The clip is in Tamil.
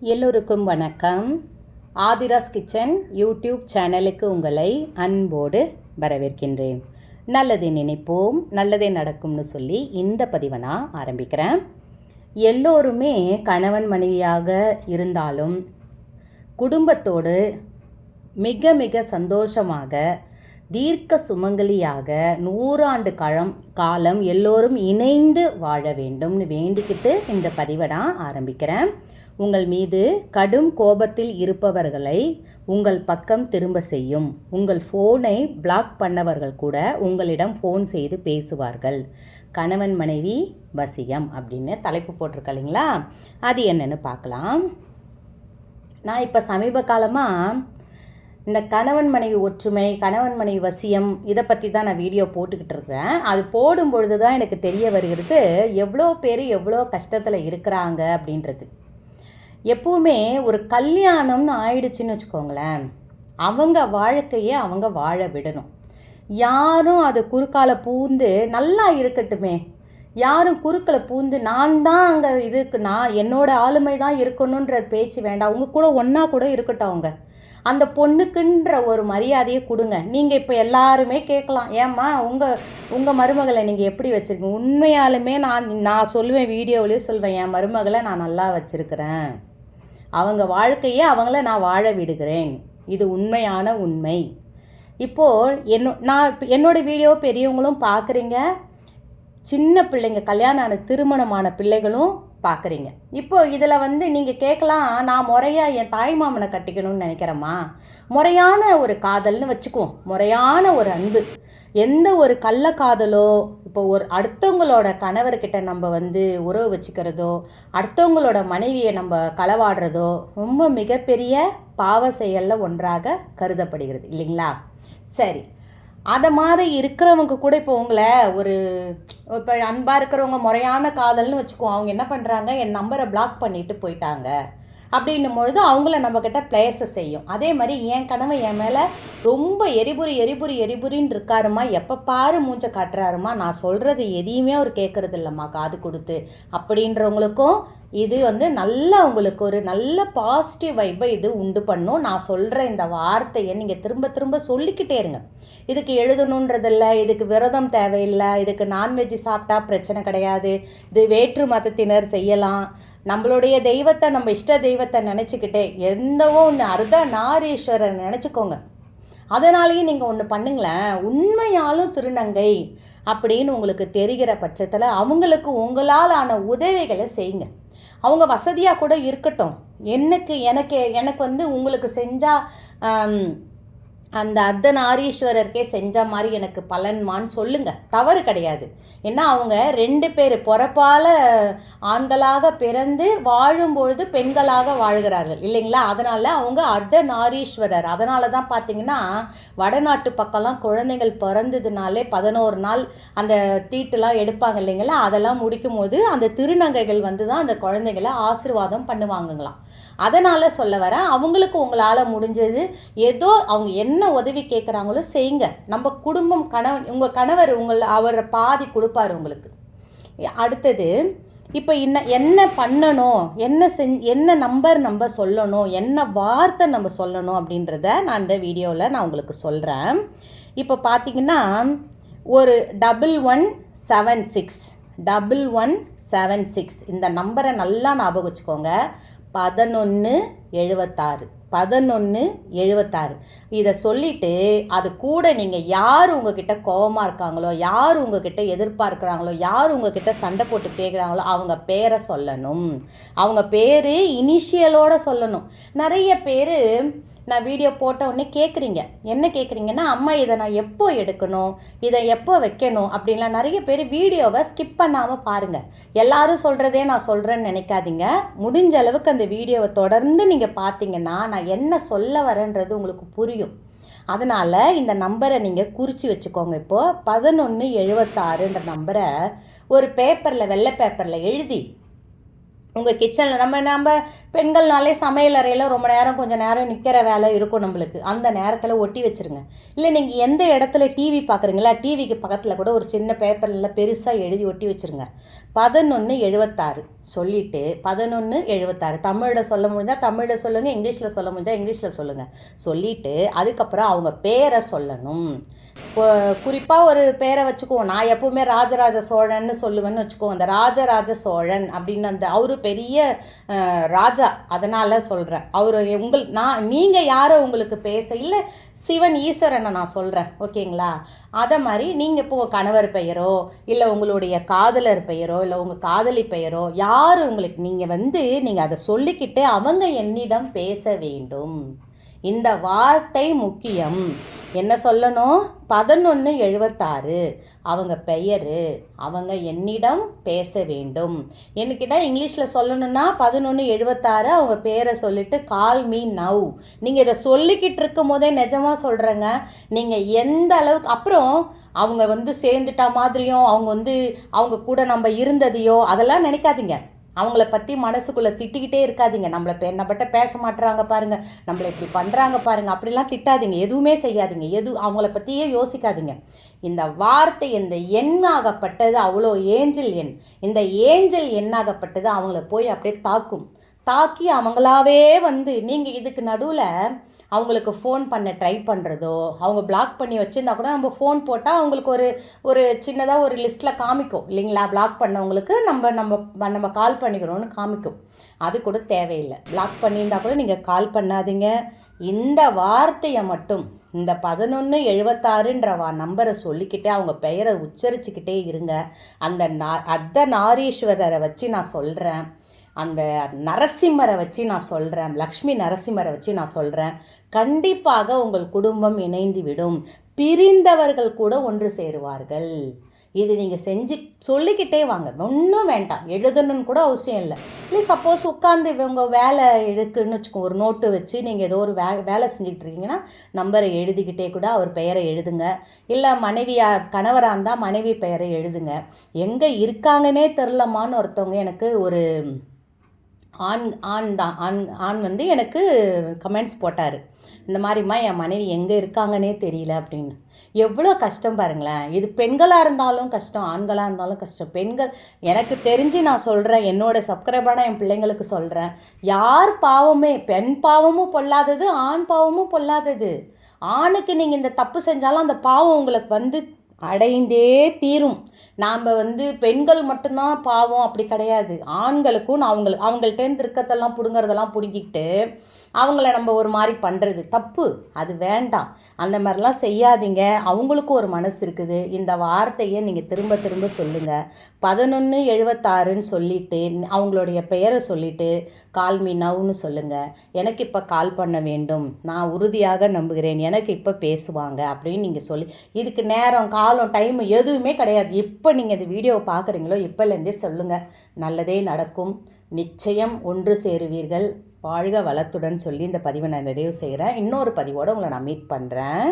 எல்லோருக்கும் வணக்கம். ஆதிராஸ் கிச்சன் யூடியூப் சேனலுக்கு உங்களை அன்போடு வரவேற்கின்றேன். நல்லதை நினைப்போம் நல்லதே நடக்கும்னு சொல்லி இந்த பதிவை நான் ஆரம்பிக்கிறேன். எல்லோருமே கணவன் மனைவியாக இருந்தாலும் குடும்பத்தோடு மிக மிக சந்தோஷமாக தீர்க்க சுமங்கலியாக நூறாண்டு காலம் காலம் எல்லோரும் இணைந்து வாழ வேண்டும்னு வேண்டிக்கிட்டு இந்த பதிவை நான் ஆரம்பிக்கிறேன். உங்கள் மீது கடும் கோபத்தில் இருப்பவர்களை உங்கள் பக்கம் திரும்ப செய்யும். உங்கள் ஃபோனை பிளாக் பண்ணவர்கள் கூட உங்களிடம் ஃபோன் செய்து பேசுவார்கள். கணவன் மனைவி வசியம் அப்படின்னு தலைப்பு போட்டிருக்கலைங்களா அது என்னன்னு பார்க்கலாம். நான் இப்போ சமீப காலமாக இந்த கணவன் மனைவி ஒற்றுமை கணவன் மனைவி வசியம் இதை பற்றி தான் நான் வீடியோ போட்டுக்கிட்டு இருக்கிறேன். அது போடும் பொழுது தான் எனக்கு தெரிய வருகிறது எவ்வளோ பேர் எவ்வளோ கஷ்டத்தில் இருக்கிறாங்க அப்படின்றது எப்போவுமே ஒரு கல்யாணம்னு ஆயிடுச்சுன்னு வச்சுக்கோங்களேன். அவங்க வாழ்க்கையை அவங்க வாழ விடணும். யாரும் அது குறுக்கால பூந்து நல்லா இருக்கட்டுமே. யாரும் குறுக்கில் பூந்து நான் தான் அங்கே இதுக்கு நான் என்னோட ஆளுமை தான் இருக்கணுன்ற பேச்சு வேண்டாம். அவங்க கூட ஒன்றா கூட இருக்கட்டும் அவங்க. அந்த பொண்ணுக்குன்ற ஒரு மரியாதையை கொடுங்க. நீங்கள் இப்போ எல்லாருமே கேட்கலாம். ஏம்மா உங்கள் உங்கள் மருமகளை நீங்கள் எப்படி வச்சுருக்கீங்க? உண்மையாலுமே நான் நான் சொல்லுவேன் வீடியோவிலேயே சொல்வேன் என் மருமகளை நான் நல்லா வச்சுருக்கிறேன். அவங்க வாழ்க்கையே அவங்கள நான் வாழ விடுகிறேன். இது உண்மையான உண்மை. இப்போது என்ன நான் என்னோடய வீடியோ பெரியவங்களும் பார்க்குறீங்க சின்ன பிள்ளைங்க கல்யாணம் ஆன திருமணமான பிள்ளைகளும் பார்க்குறீங்க இப்போ இதில் வந்து நீங்கள் கேட்கலாம் நான் முறையாக என் தாய் மாமனை கட்டிக்கணும்னு நினைக்கிறேம்மா. முறையான ஒரு காதல்னு வச்சுக்குவோம். முறையான ஒரு அன்பு. எந்த ஒரு கள்ள காதலோ இப்போ ஒரு அடுத்தவங்களோட கணவர்கிட்ட நம்ம வந்து உறவு வச்சுக்கிறதோ அடுத்தவங்களோட மனைவியை நம்ம களவாடுறதோ ரொம்ப மிகப்பெரிய பாவ செயலில் ஒன்றாக கருதப்படுகிறது. இல்லைங்களா? சரி. அதை மாதிரி இருக்கிறவங்க கூட இப்போ உங்களை ஒரு இப்போ அன்பாக இருக்கிறவங்க முறையான காதல்னு வச்சுக்குவோம் அவங்க என்ன பண்ணுறாங்க என் நம்பரை பிளாக் பண்ணிட்டு போயிட்டாங்க. அப்படின்னும் பொழுது அவங்கள நம்மக்கிட்ட பிளேஸை செய்யும். அதே மாதிரி என் கனவை என் மேலே ரொம்ப எரிபுரி எரிபுரி எரிபுரின்னு இருக்காருமா எப்போ பாரு மூஞ்சை காட்டுறாருமா நான் சொல்கிறது எதையுமே அவர் கேட்குறது இல்லைம்மா. காது கொடுத்து. அப்படின்றவங்களுக்கும் இது வந்து நல்ல உங்களுக்கு ஒரு நல்ல பாசிட்டிவ் வைப்பை இது உண்டு பண்ணும். நான் சொல்கிற இந்த வார்த்தையை நீங்கள் திரும்ப திரும்ப சொல்லிக்கிட்டே இருங்க. இதுக்கு எழுதணுன்றதில்லை இதுக்கு விரதம் தேவையில்லை இதுக்கு நான்வெஜ் சாப்பிட்டா பிரச்சனை கிடையாது. இது வேற்று மதத்தினர் செய்யலாம். நம்மளுடைய தெய்வத்தை நம்ம இஷ்ட தெய்வத்தை நினச்சிக்கிட்டே எந்தவோ ஒன்று அர்த்த நாரீஸ்வரர் நினச்சிக்கோங்க. அதனாலேயும் நீங்கள் ஒன்று பண்ணுங்களேன். உண்மையாலும் திருநங்கை அப்படின்னு உங்களுக்கு தெரிகிற பட்சத்தில் அவங்களுக்கு உங்களால் ஆன உதவிகளை செய்யுங்க. அவங்க வசதியாக கூட இருக்கட்டும். எனக்கு எனக்கு எனக்கு வந்து உங்களுக்கு செஞ்சால் அந்த அர்த்தநாரீஸ்வரருக்கே செஞ்ச மாதிரி எனக்கு பலன்மான்னு சொல்லுங்க. தவறு கிடையாது. ஏன்னா அவங்க ரெண்டு பேர் பிறப்பால் ஆண்களாக பிறந்து வாழும்பொழுது பெண்களாக வாழ்கிறார்கள். இல்லைங்களா? அதனால் அவங்க அர்த்தநாரீஸ்வரர். அதனால தான் பார்த்தீங்கன்னா வடநாட்டு பக்கம்லாம் குழந்தைகள் பிறந்ததுனாலே பதினோரு நாள் அந்த தீட்டுலாம் எடுப்பாங்க இல்லைங்களா? அதெல்லாம் முடிக்கும் போது அந்த திருநங்கைகள் வந்து தான் அந்த குழந்தைகளை ஆசீர்வாதம் பண்ணுவாங்கங்களாம். அதனால் சொல்ல வரேன் அவங்களுக்கு உங்களால் முடிஞ்சது ஏதோ அவங்க என்ன என்ன உதவி கேட்குறாங்களோ செய்யுங்க. நம்ம குடும்பம் கணவன் உங்கள் கணவர் உங்களை அவர் பாதி கொடுப்பார் உங்களுக்கு. அடுத்தது இப்போ இன்ன என்ன பண்ணணும் என்ன செஞ் என்ன நம்பர் நம்ம சொல்லணும் என்ன வார்த்தை நம்ம சொல்லணும் அப்படின்றத நான் இந்த வீடியோவில் நான் உங்களுக்கு சொல்கிறேன் இப்போ பார்த்தீங்கன்னா ஒரு double one seven six double one seven six இந்த நம்பரை நல்லா ஞாபகம் வச்சுக்கோங்க. பதினொன்று எழுபத்தாறு பதினொன்று எழுபத்தாறு இதை சொல்லிவிட்டு அது கூட நீங்கள் யார் உங்ககிட்ட கோபமாக இருக்காங்களோ யார் உங்ககிட்ட எதிர்பார்க்குறாங்களோ யார் உங்ககிட்ட சண்டை போட்டு கேட்குறாங்களோ அவங்க பேரை சொல்லணும். அவங்க பேர் இனிஷியலோடு சொல்லணும். நிறைய பேர் நான் வீடியோ போட்ட உடனே கேட்குறீங்க என்ன கேட்குறீங்கன்னா அம்மா இதை நான் எப்போ எடுக்கணும்? இதை எப்போ வைக்கணும்? அப்படின்லாம் நிறைய பேர் வீடியோவை ஸ்கிப் பண்ணாமல் பாருங்கள் எல்லாரும் சொல்கிறதே நான் சொல்கிறேன்னு நினைக்காதீங்க. முடிஞ்ச அளவுக்கு அந்த வீடியோவை தொடர்ந்து நீங்கள் பார்த்தீங்கன்னா நான் என்ன சொல்ல வரேன்றது உங்களுக்கு புரியும். அதனால் இந்த நம்பரை நீங்கள் குறித்து வச்சுக்கோங்க. இப்போது பதினொன்று எழுபத்தாறுன்ற நம்பரை ஒரு பேப்பரில் வெள்ளை பேப்பரில் எழுதி உங்கள் கிச்சனில் நம்ம நம்ம பெண்கள்னாலே சமையல் அறையில் ரொம்ப நேரம் கொஞ்சம் நேரம் நிற்கிற வேலை இருக்கும் நம்மளுக்கு. அந்த நேரத்தில் ஒட்டி வச்சுருங்க. இல்லை நீங்கள் எந்த இடத்துல டிவி பார்க்குறீங்களா டிவிக்கு பக்கத்தில் கூட ஒரு சின்ன பேப்பரில் பெருசாக எழுதி ஒட்டி வச்சுருங்க. பதினொன்று எழுபத்தாறு சொல்லிவிட்டு பதினொன்று எழுபத்தாறு தமிழில் சொல்ல முடிஞ்சால் தமிழில் சொல்லுங்கள் இங்கிலீஷில் சொல்ல முடிஞ்சால் இங்கிலீஷில் சொல்லுங்கள் சொல்லிவிட்டு அதுக்கப்புறம் அவங்க பேரை சொல்லணும். குறிப்பாக ஒரு பேரை வச்சுக்குவோம். நான் எப்போவுமே ராஜராஜ சோழன்னு சொல்லுவேன்னு வச்சுக்குவோம். அந்த ராஜராஜ சோழன் அப்படின்னு அந்த அவரு பெரிய ராஜா. அதனால் சொல்கிறேன் அவர் உங்கள் நான் நீங்கள் யாரை உங்களுக்கு பேச இல்லை சிவன் ஈஸ்வரனை நான் சொல்கிறேன் ஓகேங்களா? அதை மாதிரி நீங்கள் இப்போ உங்கள் கணவர் பெயரோ இல்லை உங்களுடைய காதலர் பெயரோ இல்லை உங்கள் காதலி பெயரோ யார் உங்களுக்கு நீங்கள் வந்து நீங்கள் அதை சொல்லிக்கிட்டு அவங்க என்னிடம் பேச வேண்டும். இந்த வார்த்தை முக்கியம். என்ன சொல்லணும்? பதினொன்று எழுபத்தாறு அவங்க பெயர் அவங்க என்னிடம் பேச வேண்டும். என்கிட்ட இங்கிலீஷில் சொல்லணும்னா பதினொன்று எழுபத்தாறு அவங்க பேரை சொல்லிட்டு கால் மீ நவ் நீங்கள் இதை சொல்லிக்கிட்டு இருக்கும் போதே நிஜமாக சொல்கிறேங்க நீங்கள் எந்த அளவுக்கு அப்புறம் அவங்க வந்து சேர்ந்துட்டா மாதிரியும் அவங்க வந்து அவங்க கூட நம்ம இருந்ததையோ அதெல்லாம் நினைக்காதீங்க. அவங்கள பற்றி மனசுக்குள்ளே திட்டிக்கிட்டே இருக்காதீங்க. நம்மளை என்னப்பட்ட பேச மாட்டுறாங்க பாருங்கள் நம்மளை இப்படி பண்ணுறாங்க பாருங்கள் அப்படிலாம் திட்டாதீங்க. எதுவுமே செய்யாதீங்க. எது அவங்கள பற்றியே யோசிக்காதீங்க. இந்த வார்த்தை இந்த எண்ணாகப்பட்டது அவ்வளோ ஏஞ்சல் எண். இந்த ஏஞ்சல் எண்ணாகப்பட்டது அவங்கள போய் அப்படியே தாக்கும். தாக்கி அவங்களாவே வந்து நீங்கள் இதுக்கு நடுவில் அவங்களுக்கு ஃபோன் பண்ண ட்ரை பண்ணுறதோ அவங்க பிளாக் பண்ணி வச்சுருந்தா கூட நம்ம ஃபோன் போட்டால் அவங்களுக்கு ஒரு ஒரு சின்னதாக ஒரு லிஸ்ட்டில் காமிக்கும். இல்லைங்களா? பிளாக் பண்ணவங்களுக்கு நம்ம நம்ம நம்ம கால் பண்ணிக்கிறோன்னு காமிக்கும். அது கூட தேவையில்லை. பிளாக் பண்ணியிருந்தா கூட நீங்கள் கால் பண்ணாதீங்க. இந்த வார்த்தையை மட்டும் இந்த பதினொன்று எழுபத்தாறுன்ற வா நம்பரை சொல்லிக்கிட்டே அவங்க பெயரை உச்சரிச்சுக்கிட்டே இருங்க. அந்த நா அர்த்த நாரீஸ்வரரை வச்சு நான் சொல்கிறேன் அந்த நரசிம்மரை வச்சு நான் சொல்கிறேன் லக்ஷ்மி நரசிம்மரை வச்சு நான் சொல்கிறேன் கண்டிப்பாக உங்கள் குடும்பம் இணைந்து விடும். பிரிந்தவர்கள் கூட ஒன்று சேருவார்கள். இது நீங்கள் செஞ்சு சொல்லிக்கிட்டே வாங்க. ஒன்றும் வேண்டாம். எழுதணும்னு கூட அவசியம் இல்லை. இல்லை சப்போஸ் உட்காந்து இவங்க வேலை இருக்குன்னு வச்சுக்கோ ஒரு நோட்டு வச்சு நீங்கள் ஏதோ ஒரு வே வேலை செஞ்சுக்கிட்டு இருக்கீங்கன்னா நம்பரை எழுதிக்கிட்டே கூட அவர் பெயரை எழுதுங்க. இல்லை மனைவியா கணவராக இருந்தால் மனைவி பெயரை எழுதுங்க. எங்கே இருக்காங்கன்னே தெரிலமான்னு ஒருத்தவங்க எனக்கு ஒரு ஆண் ஆண் தான் ஆண் ஆண் வந்து எனக்கு கமெண்ட்ஸ் போட்டார். இந்த மாதிரிம்மா என் மனைவி எங்கே இருக்காங்கன்னே தெரியல அப்படின்னு. எவ்வளோ கஷ்டம் பாருங்களேன். இது பெண்களாக இருந்தாலும் கஷ்டம் ஆண்களாக இருந்தாலும் கஷ்டம். பெண்கள் எனக்கு தெரிஞ்சு நான் சொல்கிறேன் என்னோட சப்ஸ்கிரைபரான என் பிள்ளைங்களுக்கு சொல்கிறேன் யார் பாவமே பெண் பாவமும் பொல்லாதது ஆண் பாவமும் பொல்லாதது. ஆணுக்கு நீங்கள் இந்த தப்பு செஞ்சாலும் அந்த பாவம் உங்களுக்கு வந்து அடைந்தே தீரும். நாம் வந்து பெண்கள் மட்டும்தான் பாவம் அப்படி கிடையாது. ஆண்களுக்கும் நான் அவங்களுக்கு அவங்கள்ட்டேருந்து இருக்கத்தெல்லாம் பிடுங்கறதெல்லாம் பிடுங்கிக்கிட்டு அவங்கள நம்ம ஒரு மாதிரி பண்ணுறது தப்பு. அது வேண்டாம். அந்த மாதிரிலாம் செய்யாதீங்க. அவங்களுக்கும் ஒரு மனசு இருக்குது. இந்த வார்த்தையை நீங்கள் திரும்ப திரும்ப சொல்லுங்கள் பதினொன்று எழுபத்தாறுன்னு சொல்லிட்டு அவங்களுடைய பெயரை சொல்லிட்டு கால் மீ நவ்னு சொல்லுங்கள் எனக்கு இப்போ கால் பண்ண வேண்டும். நான் உறுதியாக நம்புகிறேன். எனக்கு இப்போ பேசுவாங்க அப்படின்னு நீங்கள் சொல்லி இதுக்கு நேரம் காலம் டைம் எதுவுமே கிடையாது. இப்போ நீங்கள் இந்த வீடியோவை பார்க்குறீங்களோ இப்போலேருந்தே சொல்லுங்கள் நல்லதே நடக்கும். நிச்சயம் ஒன்று சேருவீர்கள். வாழ்க வளத்துடன் சொல்லி இந்த பதிவை நான் நிறைவு செய்கிறேன். இன்னொரு பதிவோடு உங்களை நான் மீட் பண்ணுறேன்